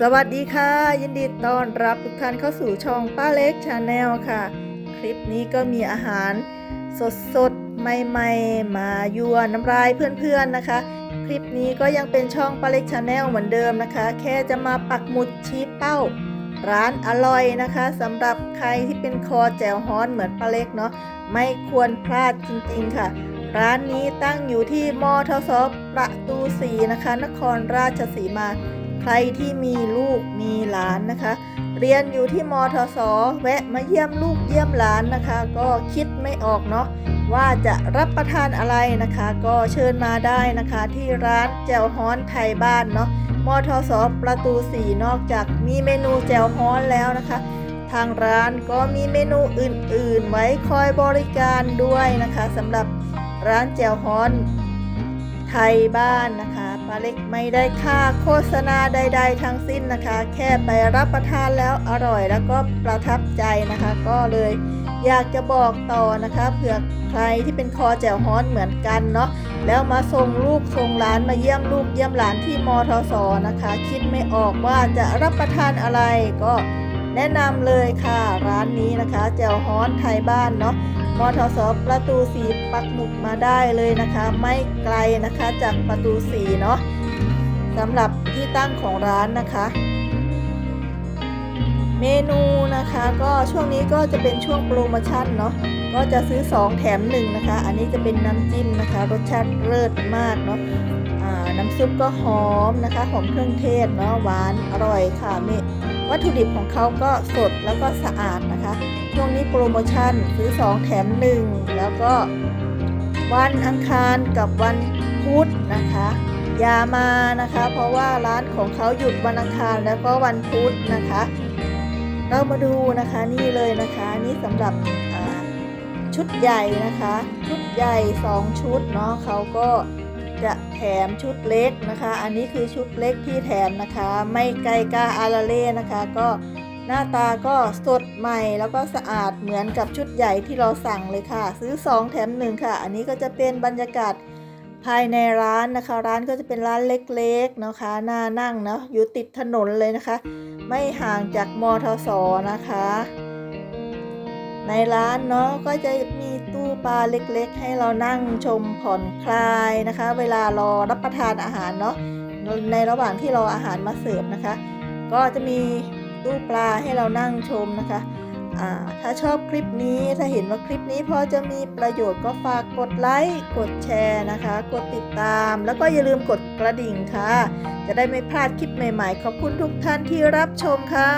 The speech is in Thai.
สวัสดีค่ะ ยินดีต้อนรับทุกท่านเข้าสู่ช่องป้าเล็กชาแนลค่ะ คลิปนี้ก็มีอาหารสดสดใหม่ๆ มายั่วน้ำลายเพื่อนๆนะคะ คลิปนี้ก็ยังเป็นช่องป้าเล็กชาแนลเหมือนเดิมนะคะ แค่จะมาปักหมุดชี้เป้า ร้านอร่อยนะคะสำหรับใครที่เป็นคอแจ่วฮ้อนเหมือนป้าเล็กเนาะไม่ควรพลาดจริงๆค่ะ ร้านนี้ตั้งอยู่ที่มอทศประตูสีนะคะ นครราชสีมา ใครที่มีลูกมีหลานนะคะ เรียนอยู่ที่มทศแวะมาเยี่ยมลูกเยี่ยมหลานนะคะ ก็คิดไม่ออกเนาะว่าจะรับประทานอะไรนะคะ ก็เชิญมาได้นะคะ ที่ร้านแจ่วฮ้อนไทยบ้านเนาะมทศประตูสีนอกจากมีเมนูแจ่วฮ้อนแล้วนะคะ ทางร้านก็มีเมนูอื่น ๆ ไว้คอยบริการด้วยนะคะสำหรับร้านแจ่วฮ้อนไทยบ้านนะคะ ปลาเล็กไม่ได้ค่าโฆษณาใด ๆ ทั้งสิ้นนะคะ แค่ไปรับประทานแล้วอร่อยแล้วก็ประทับใจนะคะ ก็เลยอยากจะบอกต่อนะคะเผื่อใครที่เป็นคอแจ่วฮ้อนเหมือนกันเนาะแล้วมาส่งลูกส่งหลานมาเยี่ยมลูกเยี่ยมหลานที่มทศนะคะ คิดไม่ออกว่าจะรับประทานอะไรก็แนะนำเลยค่ะร้านนี้นะคะแจ่วฮ้อนไทยบ้านเนาะ มทสประตูสีปักหมุดมาได้เลยนะคะ ไม่ไกลนะคะจากประตูสีเนาะสำหรับที่ตั้งของร้านนะคะ เมนูนะคะก็ช่วงนี้ก็จะเป็นช่วงโปรโมชั่นเนาะก็จะซื้อ 2 แถม1นะคะ อันนี้จะเป็นน้ำจิ้มนะคะ รสชาติเลิศมากเนาะน้ำซุปก็หอมนะคะ หอมเครื่องเทศเนาะหวานอร่อยค่ะเม วัตถุดิบของเขาก็สดแล้วก็สะอาดนะคะช่วงนี้โปรโมชั่นซื้อ 2 แถม 1 แล้วก็วันอังคารกับวันพุธนะคะอย่ามานะคะ เพราะว่าร้านของเขาหยุดวันอังคารแล้วก็วันพุธนะคะ เรามาดูนะคะนี่เลยนะคะนี่สำหรับชุดใหญ่นะคะ ชุดใหญ่ 2 ชุดเนาะเขาก็ จะแถมชุดเล็กนะคะ อันนี้คือชุดเล็กที่แถมนะคะ ไม่ไกลกาอาราเล่นะคะ ก็หน้าตาก็สดใหม่แล้วก็สะอาดเหมือนกับชุดใหญ่ที่เราสั่งเลยค่ะ ซื้อ 2 แถม1ค่ะ อันนี้ก็จะเป็นบรรยากาศภายในร้านนะคะ ร้านก็จะเป็นร้านเล็กๆนะคะน่านั่งเนาะอยู่ติดถนนเลยนะคะ ไม่ห่างจากมทสนะคะ ในร้านเนาะก็จะมีตู้ปลาเล็กๆ ให้เรานั่งชมผ่อนคลายนะคะ เวลารอรับประทานอาหารเนาะในระหว่างที่รออาหารมาเสิร์ฟนะคะ ก็จะมีตู้ปลาให้เรานั่งชมนะคะอ่าถ้าชอบคลิปนี้ถ้าเห็นว่าคลิปนี้พอจะมีประโยชน์ก็ฝากกดไลค์กดแชร์นะคะ กดติดตาม แล้วก็อย่าลืมกดกระดิ่งค่ะ จะได้ไม่พลาดคลิปใหม่ๆ ขอบคุณทุกท่านที่รับชมค่ะ